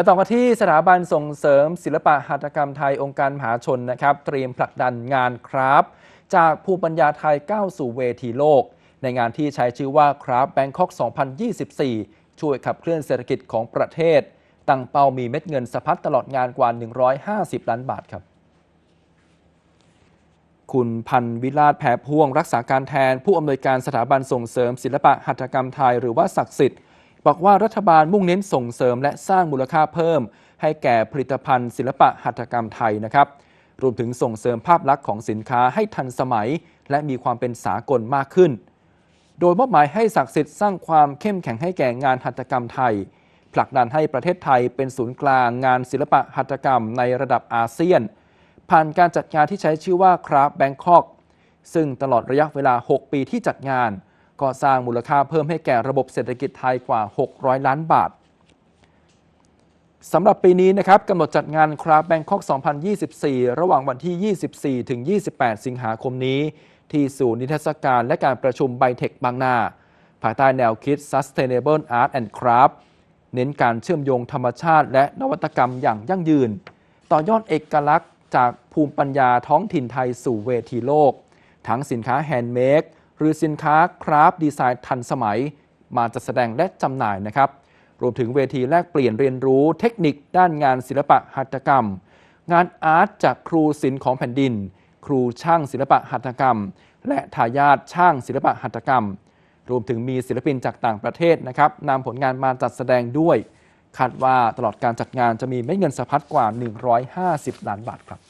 มาต่อกันที่สถาบันส่งเสริม ศิลปะหัตถกรรมไทยองค์การมหาชนนะครับ เตรียมผลักดันงานครับจากภูมิปัญญาไทยก้าวสู่เวทีโลก ในงานที่ใช้ชื่อว่าครับแบงคอก 2024 ช่วยขับเคลื่อนเศรษฐกิจของประเทศ ตั้งเป้ามีเม็ดเงินสะพัดตลอดงานกว่า 150 ล้านบาทครับ คุณพันวิลาศแผ่พ่วงรักษาการแทน ผู้อำนวยการสถาบันส่งเสริม ศิลปะหัตถกรรมไทย หรือว่าศักดิ์สิทธิ์ บอกว่ารัฐบาลมุ่งเน้นส่งเสริมและสร้างมูลค่าเพิ่ม ให้แก่ผลิตภัณฑ์ ศิลปะหัตถกรรมไทยนะครับ รวมถึงส่งเสริมภาพลักษณ์ของสินค้าให้ทันสมัย และมีความเป็นสากลมากขึ้น โดยมอบหมายให้ศักดิ์สิทธิ์สร้างความเข้มแข็งให้แก่งานหัตถกรรมไทย ผลักดันให้ประเทศไทยเป็นศูนย์กลางงานศิลปะหัตถกรรมในระดับอาเซียน ผ่านการจัดงานที่ใช้ชื่อว่าคราฟแบงคอกซึ่งตลอดระยะเวลา 6 ปีที่จัดงาน ก็สร้างมูลค่าเพิ่มให้แก่ระบบเศรษฐกิจไทยกว่า 600 ล้านบาทสำหรับปีนี้นะครับกำหนดจัดงานคราฟแบงคอก 2024 ระหว่างวันที่ 24 ถึง 28 สิงหาคมนี้ ที่ศูนย์นิทรรศการและการประชุมไบเทคบางนา ภายใต้แนวคิด Sustainable Art and Craft เน้นการเชื่อมโยงธรรมชาติและนวัตกรรมอย่างยั่งยืน ต่อยอดเอกลักษณ์จากภูมิปัญญาท้องถิ่นไทยสู่เวทีโลก ทั้งสินค้าแฮนด์เมด หรือสินค้าคราฟดีไซน์ทันสมัย มาจัดแสดงและจำหน่ายนะครับ รวมถึงเวทีแลกเปลี่ยนเรียนรู้เทคนิคด้านงานศิลปะหัตถกรรม งานอาร์ตจากครูศิลป์ของแผ่นดิน ครูช่างศิลปะหัตถกรรม และทายาทช่างศิลปะหัตถกรรม รวมถึงมีศิลปินจากต่างประเทศนะครับนำผลงานมาจัดแสดงด้วยคาดว่าตลอดการจัดงานจะมีเม็ดเงินสะพัดกว่า 150 ล้านบาทครับ